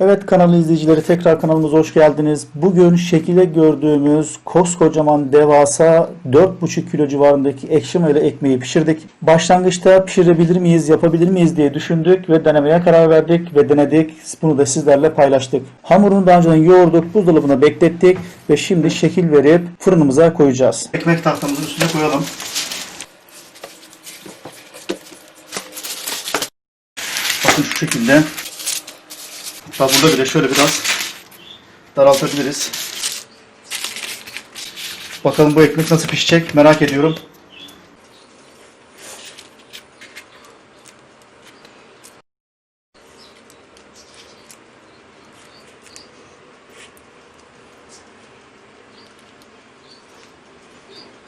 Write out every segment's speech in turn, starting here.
Evet kanalı izleyicileri tekrar kanalımıza hoş geldiniz. Bugün şekilde gördüğümüz koskocaman devasa 4,5 kilo civarındaki ekşi mayayla ekmeği pişirdik. Başlangıçta pişirebilir miyiz, yapabilir miyiz diye düşündük ve denemeye karar verdik ve denedik. Bunu da sizlerle paylaştık. Hamurunu daha önceden yoğurduk, buzdolabına beklettik ve şimdi şekil verip fırınımıza koyacağız. Ekmek tahtamızın üstüne koyalım. Bakın şu şekilde. Hatta burada bile şöyle biraz daraltabiliriz. Bakalım bu ekmek nasıl pişecek merak ediyorum.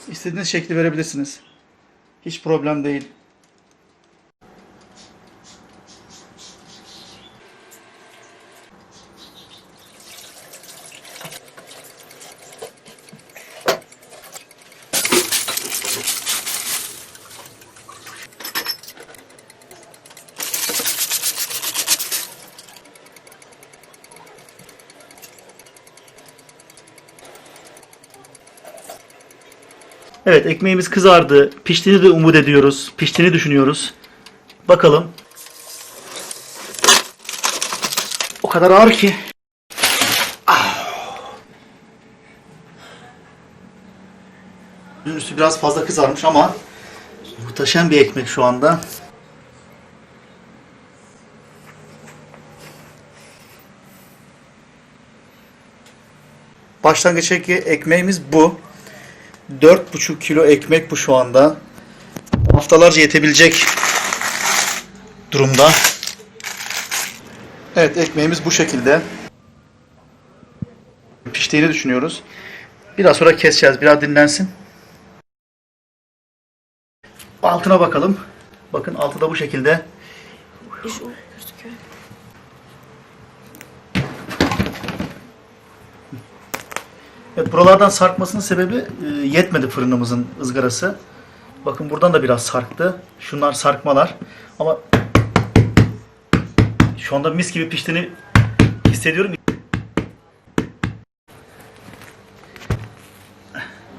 İstediğiniz şekli verebilirsiniz. Hiç problem değil. Evet ekmeğimiz kızardı. Piştiğini de umut ediyoruz. Piştiğini düşünüyoruz. Bakalım. O kadar ağır ki. Ah. Üstü biraz fazla kızarmış ama muhteşem bir ekmek şu anda. Başlangıç ek- ekmeğimiz bu. 4,5 kilo ekmek bu şu anda. Haftalarca yetebilecek durumda. Evet ekmeğimiz bu şekilde. Piştiğini düşünüyoruz. Biraz sonra keseceğiz. Biraz dinlensin. Altına bakalım. Bakın altı da bu şekilde. Evet, buralardan sarkmasının sebebi e, yetmedi fırınımızın ızgarası. Bakın buradan da biraz sarktı. Şunlar sarkmalar. Ama şu anda mis gibi piştiğini hissediyorum.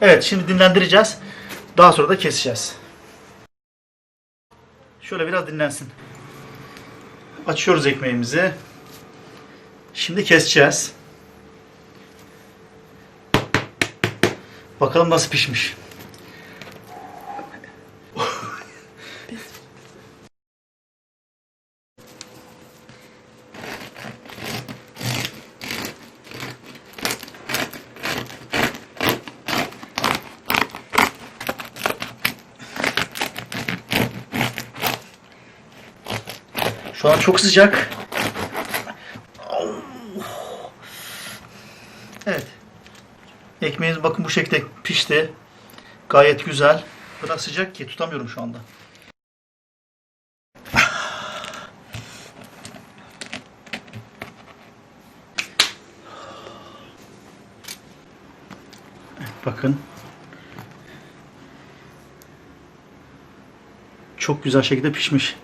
Evet, şimdi dinlendireceğiz. Daha sonra da keseceğiz. Şöyle biraz dinlensin. Açıyoruz ekmeğimizi. Şimdi keseceğiz. Bakalım nasıl pişmiş. Şu an çok sıcak. Evet. Ekmeğimiz bakın bu şekilde pişti. Gayet güzel. O kadar sıcak ki tutamıyorum şu anda. Bakın. Çok güzel şekilde pişmiş.